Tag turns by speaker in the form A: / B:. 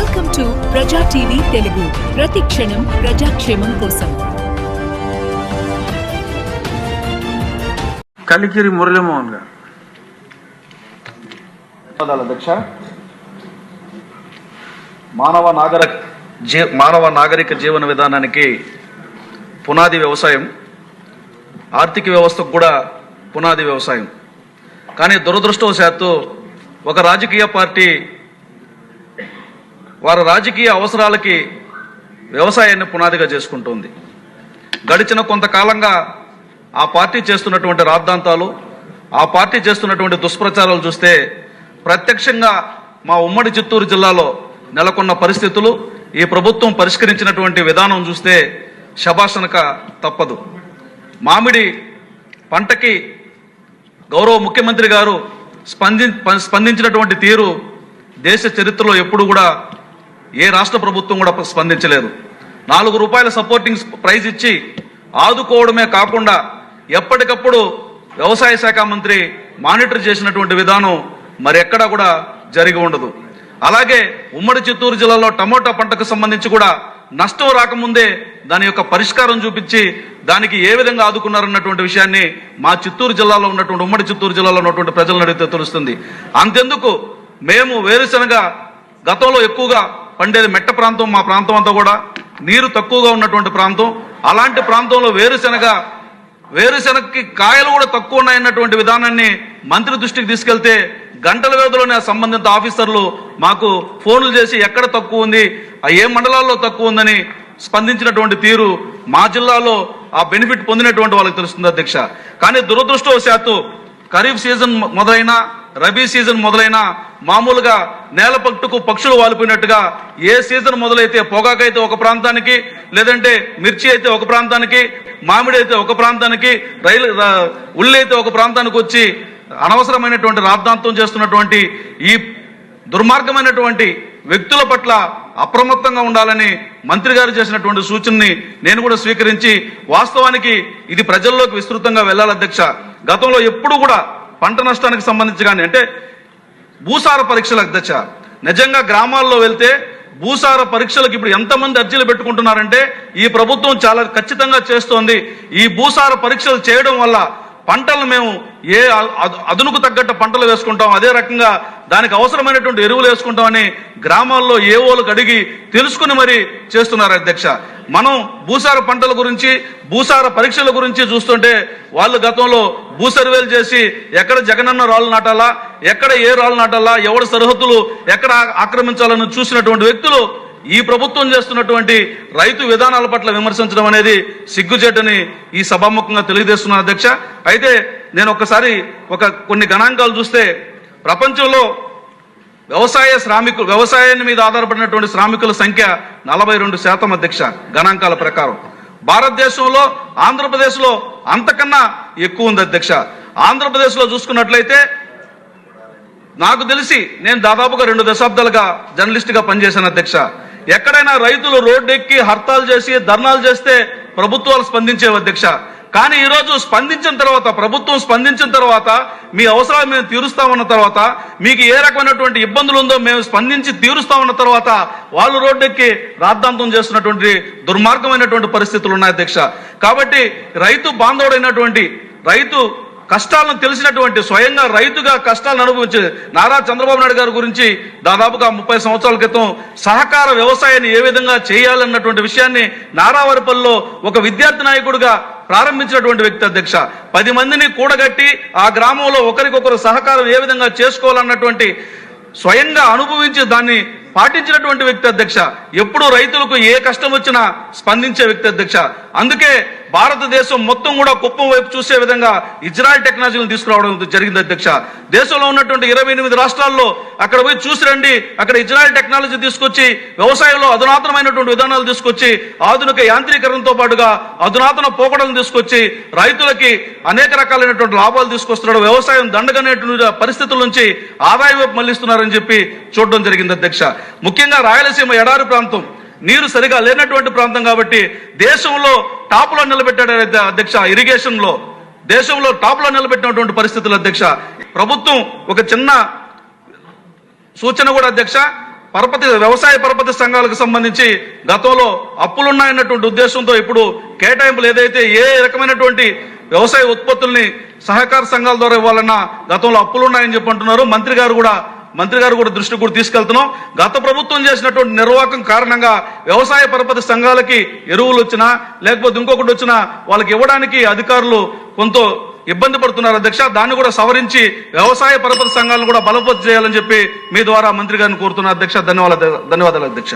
A: Welcome to Praja TV Telugu. ప్రతి క్షణం ప్రజాక్షేమం కోసం.
B: కలికిరి మురళీమోహన్ గారు.
C: ధన్యవాదాలు అధ్యక్ష. మానవ నాగర జీ మానవ నాగరిక జీవన విధానానికి పునాది వ్యవసాయం ఆర్థిక వ్యవస్థకు కూడా పునాది వ్యవసాయం. కానీ దురదృష్టవశాత్తు ఒక రాజకీయ పార్టీ వారి రాజకీయ అవసరాలకి వ్యవసాయాన్ని పునాదిగా చేసుకుంటుంది. గడిచిన కొంతకాలంగా ఆ పార్టీ చేస్తున్నటువంటి రాద్ధాంతాలు ఆ పార్టీ చేస్తున్నటువంటి దుష్ప్రచారాలు చూస్తే ప్రత్యక్షంగా మా ఉమ్మడి చిత్తూరు జిల్లాలో నెలకొన్న పరిస్థితులు ఈ ప్రభుత్వం పరిష్కరించినటువంటి విధానం చూస్తే శభాషణక తప్పదు. మామిడి పంటకి గౌరవ ముఖ్యమంత్రి గారు స్పంది స్పందించినటువంటి తీరు దేశ చరిత్రలో ఎప్పుడు కూడా ఏ రాష్ట్ర ప్రభుత్వం కూడా స్పందించలేదు. నాలుగు రూపాయల సపోర్టింగ్ ప్రైజ్ ఇచ్చి ఆదుకోవడమే కాకుండా ఎప్పటికప్పుడు వ్యవసాయ శాఖ మంత్రి మానిటర్ చేసినటువంటి విధానం మరి ఎక్కడా కూడా జరిగి ఉండదు. అలాగే ఉమ్మడి చిత్తూరు జిల్లాలో టమోటా పంటకు సంబంధించి కూడా నష్టం రాకముందే దాని యొక్క పరిష్కారం చూపించి దానికి ఏ విధంగా ఆదుకున్నారన్నటువంటి విషయాన్ని మా చిత్తూరు జిల్లాలో ఉన్నటువంటి ఉమ్మడి చిత్తూరు జిల్లాలో ఉన్నటువంటి ప్రజలను అడిగితే తెలుస్తుంది. అంతెందుకు మేము వేరుశనగ గతంలో ఎక్కువగా పండేది మెట్ట ప్రాంతం మా ప్రాంతం అంతా కూడా నీరు తక్కువగా ఉన్నటువంటి ప్రాంతం. అలాంటి ప్రాంతంలో వేరుశనగ వేరుశనగకి కాయలు కూడా తక్కువ ఉన్నాయన్నటువంటి విధానాన్ని మంత్రి దృష్టికి తీసుకెళ్తే గంటల వ్యవధిలోనే ఆ సంబంధిత ఆఫీసర్లు మాకు ఫోన్లు చేసి ఎక్కడ తక్కువ ఉంది ఆ ఏ మండలాల్లో తక్కువ ఉందని స్పందించినటువంటి తీరు మా జిల్లాలో ఆ బెనిఫిట్ పొందినటువంటి వాళ్ళకి తెలుస్తుంది అధ్యక్ష. కానీ దురదృష్టవశాత్తు ఖరీఫ్ సీజన్ మొదలైన రబీ సీజన్ మొదలైన మామూలుగా నేల పట్టుకు పక్షులు వాలిపోయినట్టుగా ఏ సీజన్ మొదలైతే పొగాకైతే ఒక ప్రాంతానికి లేదంటే మిర్చి అయితే ఒక ప్రాంతానికి మామిడి అయితే ఒక ప్రాంతానికి రైలు ఉల్లి అయితే ఒక ప్రాంతానికి వచ్చి అనవసరమైనటువంటి రాద్ధాంతం చేస్తున్నటువంటి ఈ దుర్మార్గమైనటువంటి వ్యక్తుల పట్ల అప్రమత్తంగా ఉండాలని మంత్రి గారు చేసినటువంటి సూచనని నేను కూడా స్వీకరించి వాస్తవానికి ఇది ప్రజల్లోకి విస్తృతంగా వెళ్ళాలి అధ్యక్ష. గతంలో ఎప్పుడు కూడా పంట నష్టానికి సంబంధించి కానీ అంటే భూసార పరీక్షల అధ్యక్ష నిజంగా గ్రామాల్లో వెళ్తే భూసార పరీక్షలకు ఇప్పుడు ఎంతమంది అర్జీలు పెట్టుకుంటున్నారంటే ఈ ప్రభుత్వం చాలా ఖచ్చితంగా చేస్తోంది. ఈ భూసార పరీక్షలు చేయడం వల్ల పంటలను మేము ఏ అదునుకు తగ్గట్టు పంటలు వేసుకుంటాం అదే రకంగా దానికి అవసరమైనటువంటి ఎరువులు వేసుకుంటామని గ్రామాల్లో ఏవోలకు అడిగి తెలుసుకుని మరి చేస్తున్నారు అధ్యక్ష. మనం భూసార పంటల గురించి భూసార పరీక్షల గురించి చూస్తుంటే వాళ్ళు గతంలో భూ సర్వేలు చేసి ఎక్కడ జగనన్న రాళ్ళు నాటాలా ఎక్కడ ఏ రాళ్ళు నాటాలా ఎవరి సరిహద్దులు ఎక్కడ ఆక్రమించాలని చూసినటువంటి వ్యక్తులు ఈ ప్రభుత్వం చేస్తున్నటువంటి రైతు విధానాల పట్ల విమర్శించడం అనేది సిగ్గుచేటని ఈ సభాముఖంగా తెలియజేస్తున్నాను అధ్యక్ష. అయితే నేను ఒక్కసారి ఒక కొన్ని గణాంకాలు చూస్తే ప్రపంచంలో వ్యవసాయ శ్రామికులు వ్యవసాయాన్ని మీద ఆధారపడినటువంటి శ్రామికుల సంఖ్య నలభై రెండు శాతం అధ్యక్ష గణాంకాల ప్రకారం. భారతదేశంలో ఆంధ్రప్రదేశ్లో అంతకన్నా ఎక్కువ ఉంది అధ్యక్ష. ఆంధ్రప్రదేశ్లో చూసుకున్నట్లయితే నాకు తెలిసి నేను దాదాపుగా రెండు దశాబ్దాలుగా జర్నలిస్ట్గా పనిచేశాను అధ్యక్ష. ఎక్కడైనా రైతులు రోడ్డెక్కి హర్తాలు చేసి ధర్నాలు చేస్తే ప్రభుత్వాలు స్పందించేవి అధ్యక్ష. కానీ ఈరోజు స్పందించిన తర్వాత ప్రభుత్వం స్పందించిన తర్వాత మీ అవసరాలు మేము తీరుస్తామన్న తర్వాత మీకు ఏ రకమైనటువంటి ఇబ్బందులు ఉందో మేము స్పందించి తీరుస్తామన్న తర్వాత వాళ్ళు రోడ్డెక్కి రాద్ధాంతం చేస్తున్నటువంటి దుర్మార్గమైనటువంటి పరిస్థితులు ఉన్నాయి అధ్యక్ష. కాబట్టి రైతు బాంధవుడైనటువంటి రైతు కష్టాలను తెలిసినటువంటి స్వయంగా రైతుగా కష్టాలను అనుభవించే నారా చంద్రబాబు నాయుడు గారి గురించి దాదాపుగా ముప్పై సంవత్సరాల క్రితం సహకార వ్యవసాయాన్ని ఏ విధంగా చేయాలన్నటువంటి విషయాన్ని నారావరిపల్లిలో ఒక విద్యార్థి నాయకుడిగా ప్రారంభించినటువంటి వ్యక్తి అధ్యక్ష. పది మందిని కూడగట్టి ఆ గ్రామంలో ఒకరికొకరు సహకారం ఏ విధంగా చేసుకోవాలన్నటువంటి స్వయంగా అనుభవించి దాన్ని పాటించినటువంటి వ్యక్తి అధ్యక్ష. ఎప్పుడు రైతులకు ఏ కష్టం వచ్చినా స్పందించే వ్యక్తి అధ్యక్ష. అందుకే భారతదేశం మొత్తం కూడా కుప్పం వైపు చూసే విధంగా ఇజ్రాయెల్ టెక్నాలజీని తీసుకురావడం జరిగింది అధ్యక్ష. దేశంలో ఉన్నటువంటి ఇరవై ఎనిమిది రాష్ట్రాల్లో అక్కడ పోయి చూసి రండి అక్కడ ఇజ్రాయెల్ టెక్నాలజీ తీసుకొచ్చి వ్యవసాయంలో అధునాతనమైనటువంటి విధానాలు తీసుకొచ్చి ఆధునిక యాంత్రీకరణతో పాటుగా అధునాతన పోకడలను తీసుకొచ్చి రైతులకి అనేక రకాలైనటువంటి లాభాలు తీసుకొస్తున్నాడు. వ్యవసాయం దండగనేటువంటి పరిస్థితుల నుంచి ఆదాయ వైపు మళ్ళిస్తున్నారని చెప్పి చూడడం జరిగింది అధ్యక్ష. ముఖ్యంగా రాయలసీమ ఎడారి ప్రాంతం. నీరు సరిగా లేనటువంటి ప్రాంతం కాబట్టి దేశంలో టాప్లో నిలబెట్టాడు అధ్యక్ష? ఇరిగేషన్లో. దేశంలో టాప్లో నిలబెట్టినటువంటి పరిస్థితులు అధ్యక్ష. ప్రభుత్వం ఒక చిన్న సూచన కూడా అధ్యక్ష. పరపతి వ్యవసాయ పరపతి సంఘాలకు సంబంధించి గతంలో అప్పులున్నాయన్నటువంటి ఉద్దేశంతో ఇప్పుడు కేటాయింపులు ఏదైతే ఏ రకమైనటువంటి వ్యవసాయ ఉత్పత్తుల్ని సహకార సంఘాల ద్వారా ఇవ్వాలన్న గతంలో అప్పులున్నాయని చెప్పి అంటున్నారు. మంత్రి గారు కూడా మంత్రి గారు కూడా దృష్టి కూడా తీసుకెళ్తున్నాం. గత ప్రభుత్వం చేసినటువంటి నిర్వాహకం కారణంగా వ్యవసాయ పరపతి సంఘాలకి ఎరువులు వచ్చినా లేకపోతే ఇంకొకటి వచ్చినా వాళ్ళకి ఇవ్వడానికి అధికారులు కొంత ఇబ్బంది పడుతున్నారు. అధ్యక్ష దాన్ని కూడా సవరించి వ్యవసాయ పరపతి సంఘాలను కూడా బలపతి చేయాలని చెప్పి మీ ద్వారా మంత్రి గారిని కోరుతున్నారు అధ్యక్ష ధన్యవాదాలు ధన్యవాదాలు అధ్యక్ష.